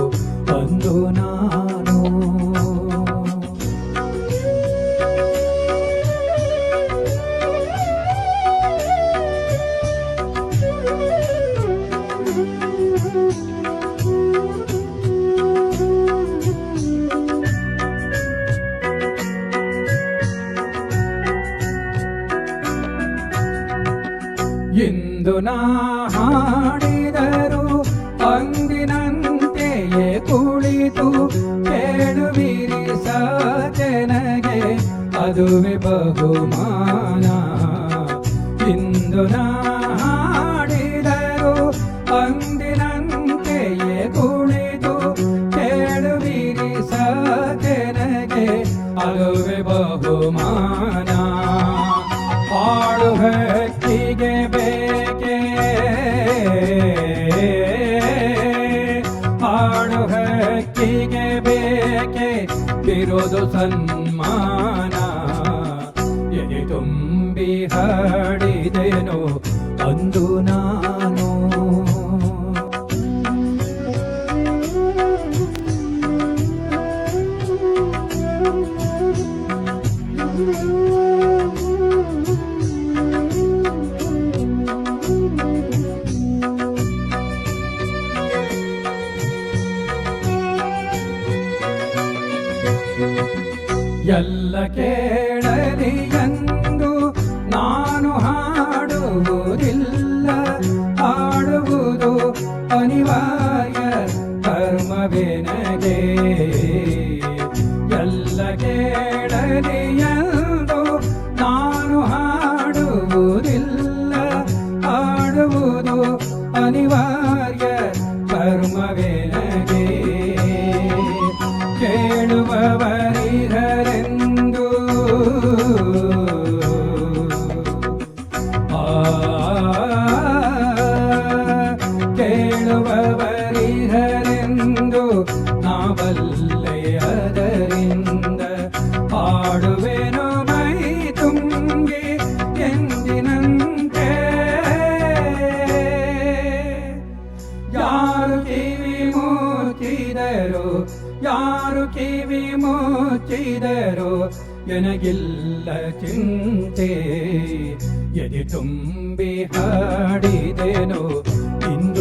ಹಾಡಿದೆನು ಅಂದು ನಾನು ಇಂದು ನಾ ಹಾಡಿದರು ಅಂದಿನಂತೆಯೇ ಅದುವೆ ಬಹುಮಾನ ಇಂದು ನಾಡಿದರು ಅಂದಿನಂತೆಯೇ ಕುಳಿತು ಕೇಳುವಿರಿ ಸಕೆನಗೆ ಅದುವೆ ಬಹುಮಾನ ಹಾಡು ಹಕ್ಕಿಗೆ ಬೇಕೆ? ಹಾಡು ಹಕ್ಕಿಗೆ ಬೇಕೆ? ಬಿರೋದು ಸನ್ಮಾನ. ತುಂಬಿ ಹಾಡಿದೆನು ಅಂದು ನಾನು. ಎಲ್ಲ ಕೇಳಲಿ ಕರ್ಮವೆನಗೆ ಎಲ್ಲ ಕೇಳಲಿ ಎಂದು ನಾನು ಹಾಡುವುದಿಲ್ಲ. ಹಾಡುವುದು ಅನಿವಾರ್ಯ ಕರ್ಮವೆನಗೆ ಕೇಳುವವರಿಹರೆಂದು ನಾವಲ್ಲೇ ಅದರಿಂದ ಹಾಡುವೆನು ಮೈ ತುಂಬಿ ಎಂದಿನಂತೆ ಯಾರು ಕಿವಿ ಮುಚ್ಚಿದರು ಯಾರು ಕಿವಿ ಮುಚ್ಚಿದರು ಎನಗಿಲ್ಲ ಚಿಂತೆ ಎದೆ ತುಂಬಿ ಹಾಡಿದೆನು ಇಂದು